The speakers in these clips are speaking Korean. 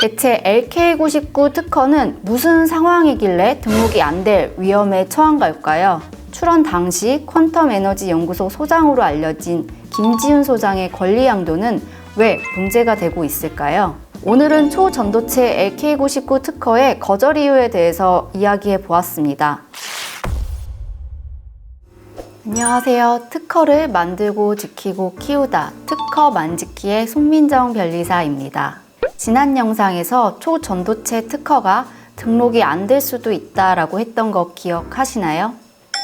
대체 LK99 특허는 무슨 상황이길래 등록이 안 될 위험에 처한 걸까요? 출원 당시 퀀텀 에너지 연구소 소장으로 알려진 김지훈 소장의 권리 양도는 왜 문제가 되고 있을까요? 오늘은 초전도체 LK99 특허의 거절 이유에 대해서 이야기해 보았습니다. 안녕하세요. 특허를 만들고 지키고 키우다 특허 만지키의 손민정 변리사입니다. 지난 영상에서 초전도체 특허가 등록이 안 될 수도 있다라고 했던 거 기억하시나요?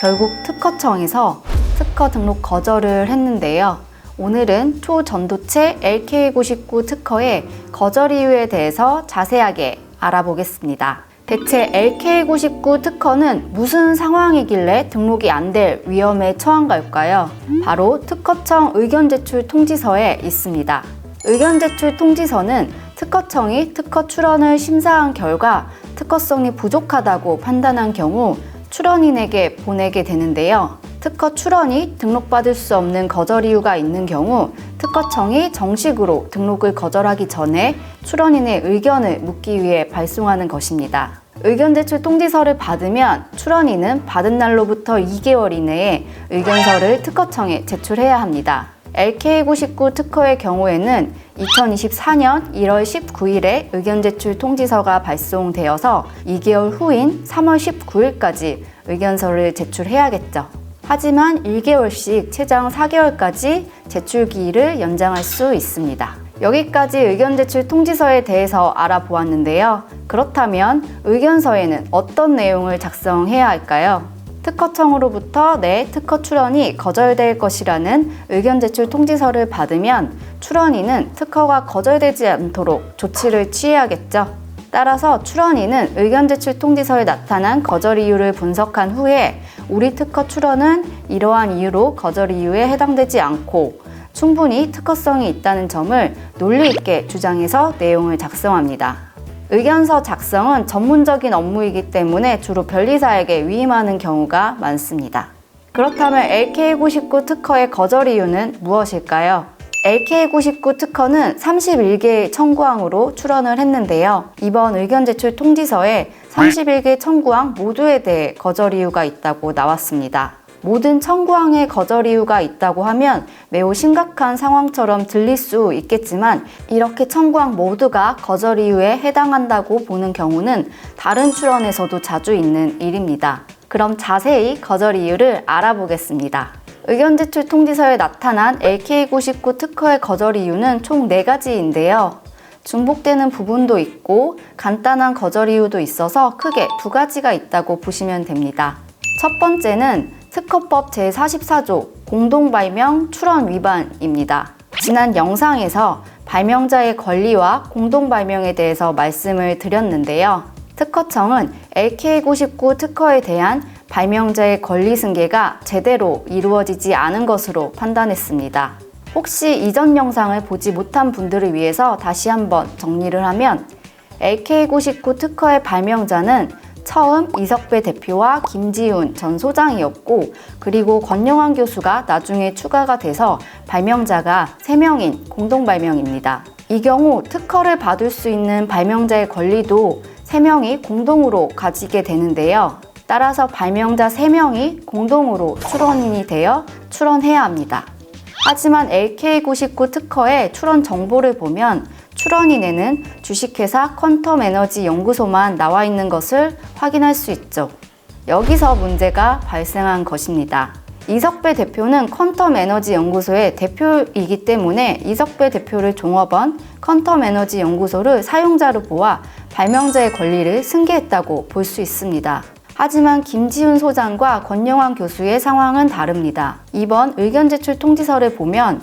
결국 특허청에서 특허 등록 거절을 했는데요. 오늘은 초전도체 LK99 특허의 거절 이유에 대해서 자세하게 알아보겠습니다. 대체 LK99 특허는 무슨 상황이길래 등록이 안 될 위험에 처한 걸까요? 바로 특허청 의견 제출 통지서에 있습니다. 의견 제출 통지서는 특허청이 특허 출원을 심사한 결과 특허성이 부족하다고 판단한 경우 출원인에게 보내게 되는데요. 특허 출원이 등록받을 수 없는 거절 이유가 있는 경우 특허청이 정식으로 등록을 거절하기 전에 출원인의 의견을 묻기 위해 발송하는 것입니다. 의견 제출 통지서를 받으면 출원인은 받은 날로부터 2개월 이내에 의견서를 특허청에 제출해야 합니다. LK99 특허의 경우에는 2024년 1월 19일에 의견 제출 통지서가 발송되어서 2개월 후인 3월 19일까지 의견서를 제출해야겠죠. 하지만 1개월씩 최장 4개월까지 제출 기일을 연장할 수 있습니다. 여기까지 의견 제출 통지서에 대해서 알아보았는데요. 그렇다면 의견서에는 어떤 내용을 작성해야 할까요? 특허청으로부터 내 특허 출원이 거절될 것이라는 의견 제출 통지서를 받으면 출원인은 특허가 거절되지 않도록 조치를 취해야겠죠. 따라서 출원인은 의견 제출 통지서에 나타난 거절 이유를 분석한 후에 우리 특허 출원은 이러한 이유로 거절 이유에 해당되지 않고 충분히 특허성이 있다는 점을 논리 있게 주장해서 내용을 작성합니다. 의견서 작성은 전문적인 업무이기 때문에 주로 변리사에게 위임하는 경우가 많습니다. 그렇다면 LK99 특허의 거절 이유는 무엇일까요? LK99 특허는 31개의 청구항으로 출원을 했는데요. 이번 의견 제출 통지서에 31개 청구항 모두에 대해 거절 이유가 있다고 나왔습니다. 모든 청구항에 거절 이유가 있다고 하면 매우 심각한 상황처럼 들릴 수 있겠지만 이렇게 청구항 모두가 거절 이유에 해당한다고 보는 경우는 다른 출원에서도 자주 있는 일입니다. 그럼 자세히 거절 이유를 알아보겠습니다. 의견 제출 통지서에 나타난 LK99 특허의 거절 이유는 총 4가지인데요. 중복되는 부분도 있고 간단한 거절 이유도 있어서 크게 두 가지가 있다고 보시면 됩니다. 첫 번째는 특허법 제44조 공동발명 출원 위반입니다. 지난 영상에서 발명자의 권리와 공동발명에 대해서 말씀을 드렸는데요. 특허청은 LK99 특허에 대한 발명자의 권리 승계가 제대로 이루어지지 않은 것으로 판단했습니다. 혹시 이전 영상을 보지 못한 분들을 위해서 다시 한번 정리를 하면 LK99 특허의 발명자는 처음 이석배 대표와 김지훈 전 소장이었고 그리고 권영환 교수가 나중에 추가가 돼서 발명자가 3명인 공동 발명입니다. 이 경우 특허를 받을 수 있는 발명자의 권리도 3명이 공동으로 가지게 되는데요. 따라서 발명자 3명이 공동으로 출원인이 되어 출원해야 합니다. 하지만 LK99 특허의 출원 정보를 보면 출원인에는 주식회사 퀀텀 에너지 연구소만 나와 있는 것을 확인할 수 있죠. 여기서 문제가 발생한 것입니다. 이석배 대표는 퀀텀 에너지 연구소의 대표이기 때문에 이석배 대표를 종업원 퀀텀 에너지 연구소를 사용자로 보아 발명자의 권리를 승계했다고 볼 수 있습니다. 하지만 김지훈 소장과 권영환 교수의 상황은 다릅니다. 이번 의견 제출 통지서를 보면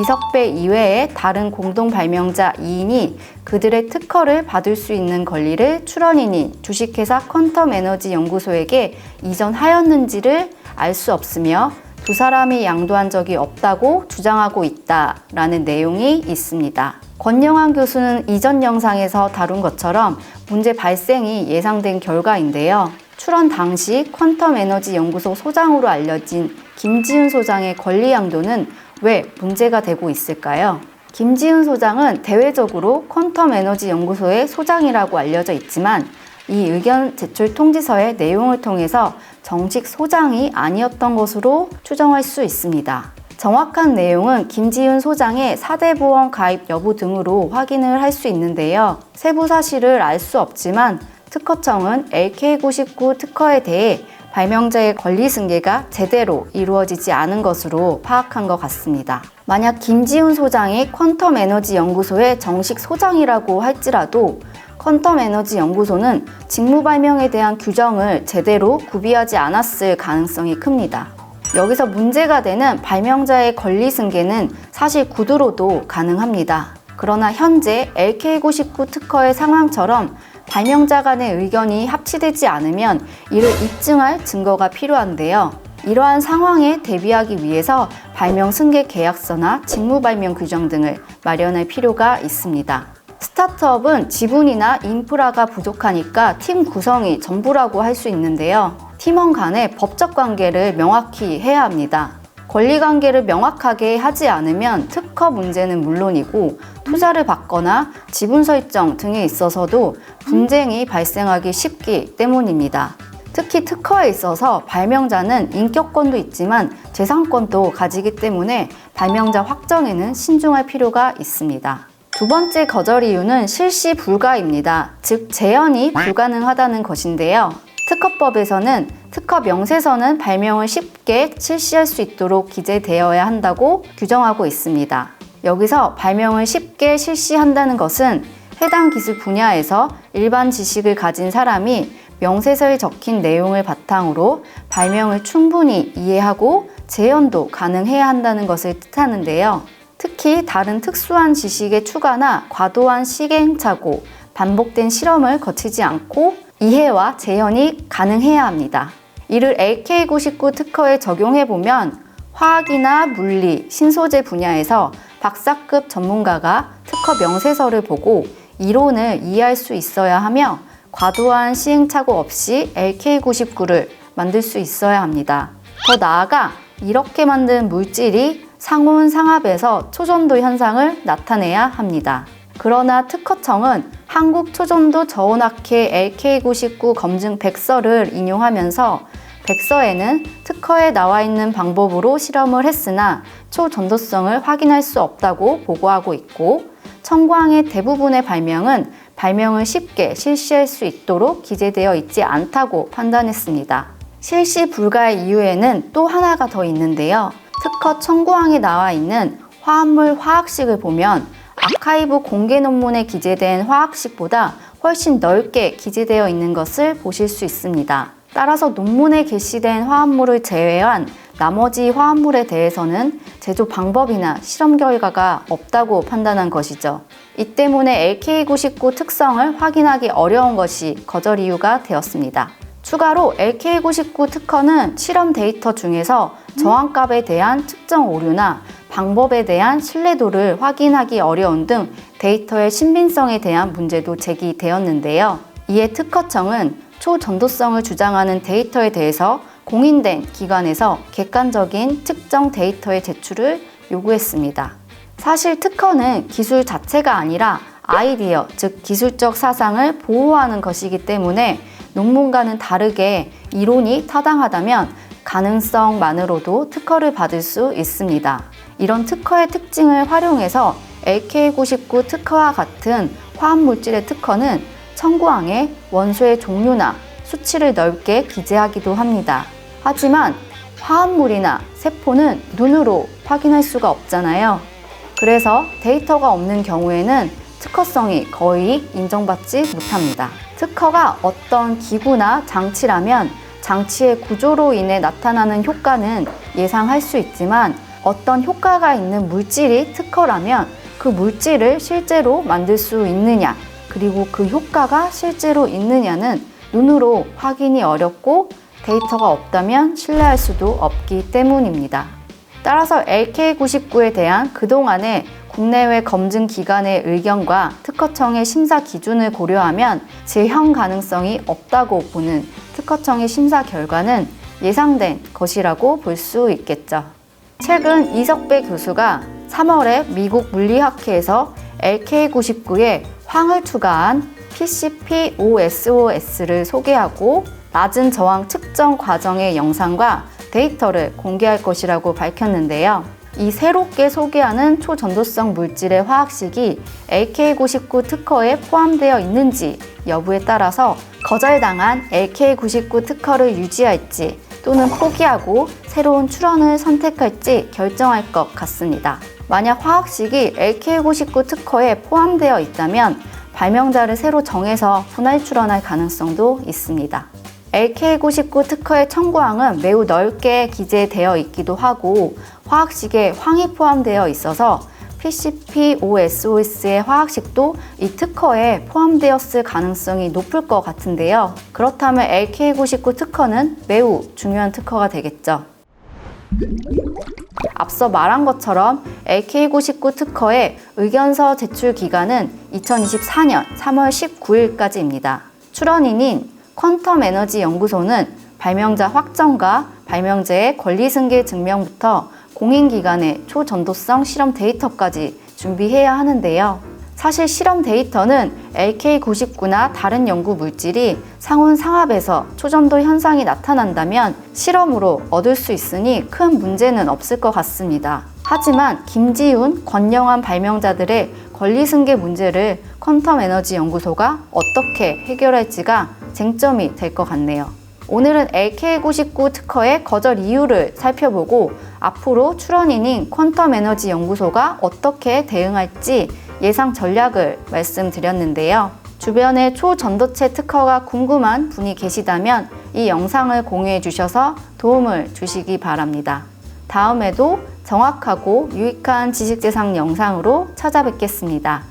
이석배 이외에 다른 공동 발명자 2인이 그들의 특허를 받을 수 있는 권리를 출원인인 주식회사 퀀텀 에너지 연구소에게 이전하였는지를 알 수 없으며 두 사람이 양도한 적이 없다고 주장하고 있다라는 내용이 있습니다. 권영환 교수는 이전 영상에서 다룬 것처럼 문제 발생이 예상된 결과인데요. 출원 당시 퀀텀 에너지 연구소 소장으로 알려진 김지훈 소장의 권리 양도는 왜 문제가 되고 있을까요? 김지훈 소장은 대외적으로 퀀텀 에너지 연구소의 소장이라고 알려져 있지만 이 의견 제출 통지서의 내용을 통해서 정식 소장이 아니었던 것으로 추정할 수 있습니다. 정확한 내용은 김지훈 소장의 4대 보험 가입 여부 등으로 확인을 할 수 있는데요. 세부 사실을 알 수 없지만 특허청은 LK99 특허에 대해 발명자의 권리 승계가 제대로 이루어지지 않은 것으로 파악한 것 같습니다. 만약 김지훈 소장이 퀀텀 에너지 연구소의 정식 소장이라고 할지라도 퀀텀 에너지 연구소는 직무 발명에 대한 규정을 제대로 구비하지 않았을 가능성이 큽니다. 여기서 문제가 되는 발명자의 권리 승계는 사실 구두로도 가능합니다. 그러나 현재 LK99 특허의 상황처럼 발명자 간의 의견이 합치되지 않으면 이를 입증할 증거가 필요한데요. 이러한 상황에 대비하기 위해서 발명 승계 계약서나 직무 발명 규정 등을 마련할 필요가 있습니다. 스타트업은 지분이나 인프라가 부족하니까 팀 구성이 전부라고 할 수 있는데요. 팀원 간의 법적 관계를 명확히 해야 합니다. 권리 관계를 명확하게 하지 않으면 특허 문제는 물론이고 투자를 받거나 지분 설정 등에 있어서도 분쟁이 발생하기 쉽기 때문입니다. 특히 특허에 있어서 발명자는 인격권도 있지만 재산권도 가지기 때문에 발명자 확정에는 신중할 필요가 있습니다. 두 번째 거절 이유는 실시 불가입니다. 즉, 재현이 불가능하다는 것인데요. 특허법에서는 특허 명세서는 발명을 쉽게 실시할 수 있도록 기재되어야 한다고 규정하고 있습니다. 여기서 발명을 쉽게 실시한다는 것은 해당 기술 분야에서 일반 지식을 가진 사람이 명세서에 적힌 내용을 바탕으로 발명을 충분히 이해하고 재현도 가능해야 한다는 것을 뜻하는데요. 특히 다른 특수한 지식의 추가나 과도한 시행착오, 반복된 실험을 거치지 않고 이해와 재현이 가능해야 합니다. 이를 LK99 특허에 적용해 보면 화학이나 물리, 신소재 분야에서 박사급 전문가가 특허 명세서를 보고 이론을 이해할 수 있어야 하며 과도한 시행착오 없이 LK99를 만들 수 있어야 합니다. 더 나아가 이렇게 만든 물질이 상온 상압에서 초전도 현상을 나타내야 합니다. 그러나 특허청은 한국 초전도 저온학회 LK99 검증 백서를 인용하면서 백서에는 특허에 나와 있는 방법으로 실험을 했으나 초전도성을 확인할 수 없다고 보고하고 있고 청구항의 대부분의 발명은 발명을 쉽게 실시할 수 있도록 기재되어 있지 않다고 판단했습니다. 실시 불가의 이유에는 또 하나가 더 있는데요. 특허 청구항에 나와 있는 화합물 화학식을 보면 아카이브 공개 논문에 기재된 화학식보다 훨씬 넓게 기재되어 있는 것을 보실 수 있습니다. 따라서 논문에 게시된 화합물을 제외한 나머지 화합물에 대해서는 제조 방법이나 실험 결과가 없다고 판단한 것이죠. 이 때문에 LK99 특성을 확인하기 어려운 것이 거절 이유가 되었습니다. 추가로 LK99 특허는 실험 데이터 중에서 저항값에 대한 측정 오류나 방법에 대한 신뢰도를 확인하기 어려운 등 데이터의 신빙성에 대한 문제도 제기되었는데요. 이에 특허청은 초전도성을 주장하는 데이터에 대해서 공인된 기관에서 객관적인 측정 데이터의 제출을 요구했습니다. 사실 특허는 기술 자체가 아니라 아이디어, 즉 기술적 사상을 보호하는 것이기 때문에 논문과는 다르게 이론이 타당하다면 가능성만으로도 특허를 받을 수 있습니다. 이런 특허의 특징을 활용해서 LK99 특허와 같은 화합물질의 특허는 청구항에 원소의 종류나 수치를 넓게 기재하기도 합니다. 하지만 화합물이나 세포는 눈으로 확인할 수가 없잖아요. 그래서 데이터가 없는 경우에는 특허성이 거의 인정받지 못합니다. 특허가 어떤 기구나 장치라면 장치의 구조로 인해 나타나는 효과는 예상할 수 있지만 어떤 효과가 있는 물질이 특허라면 그 물질을 실제로 만들 수 있느냐 그리고 그 효과가 실제로 있느냐는 눈으로 확인이 어렵고 데이터가 없다면 신뢰할 수도 없기 때문입니다. 따라서 LK99에 대한 그동안의 국내외 검증 기관의 의견과 특허청의 심사 기준을 고려하면 재형 가능성이 없다고 보는 특허청의 심사 결과는 예상된 것이라고 볼 수 있겠죠. 최근 이석배 교수가 3월에 미국 물리학회에서 LK99에 황을 추가한 PCP-OSOS를 소개하고 낮은 저항 측정 과정의 영상과 데이터를 공개할 것이라고 밝혔는데요. 이 새롭게 소개하는 초전도성 물질의 화학식이 LK99 특허에 포함되어 있는지 여부에 따라서 거절당한 LK99 특허를 유지할지 또는 포기하고 새로운 출원을 선택할지 결정할 것 같습니다. 만약 화학식이 LK99 특허에 포함되어 있다면 발명자를 새로 정해서 분할 출원할 가능성도 있습니다. LK99 특허의 청구항은 매우 넓게 기재되어 있기도 하고 화학식에 황이 포함되어 있어서 PCP-OSOS의 화학식도 이 특허에 포함되었을 가능성이 높을 것 같은데요. 그렇다면 LK99 특허는 매우 중요한 특허가 되겠죠. 앞서 말한 것처럼 LK99 특허의 의견서 제출 기간은 2024년 3월 19일까지입니다. 출원인인 퀀텀 에너지 연구소는 발명자 확정과 발명자의 권리 승계 증명부터 공인기관의 초전도성 실험 데이터까지 준비해야 하는데요. 사실 실험 데이터는 LK99나 다른 연구 물질이 상온 상압에서 초전도 현상이 나타난다면 실험으로 얻을 수 있으니 큰 문제는 없을 것 같습니다. 하지만 김지훈, 권영환 발명자들의 권리 승계 문제를 퀀텀 에너지 연구소가 어떻게 해결할지가 쟁점이 될 것 같네요. 오늘은 LK99 특허의 거절 이유를 살펴보고 앞으로 출원인인 퀀텀 에너지 연구소가 어떻게 대응할지 예상 전략을 말씀드렸는데요. 주변에 초전도체 특허가 궁금한 분이 계시다면 이 영상을 공유해 주셔서 도움을 주시기 바랍니다. 다음에도 정확하고 유익한 지식재상 영상으로 찾아뵙겠습니다.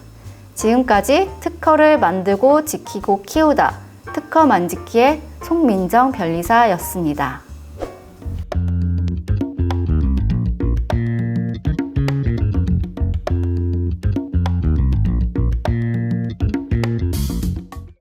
지금까지 특허를 만들고 지키고 키우다 특허 만지키의 송민정 변리사였습니다.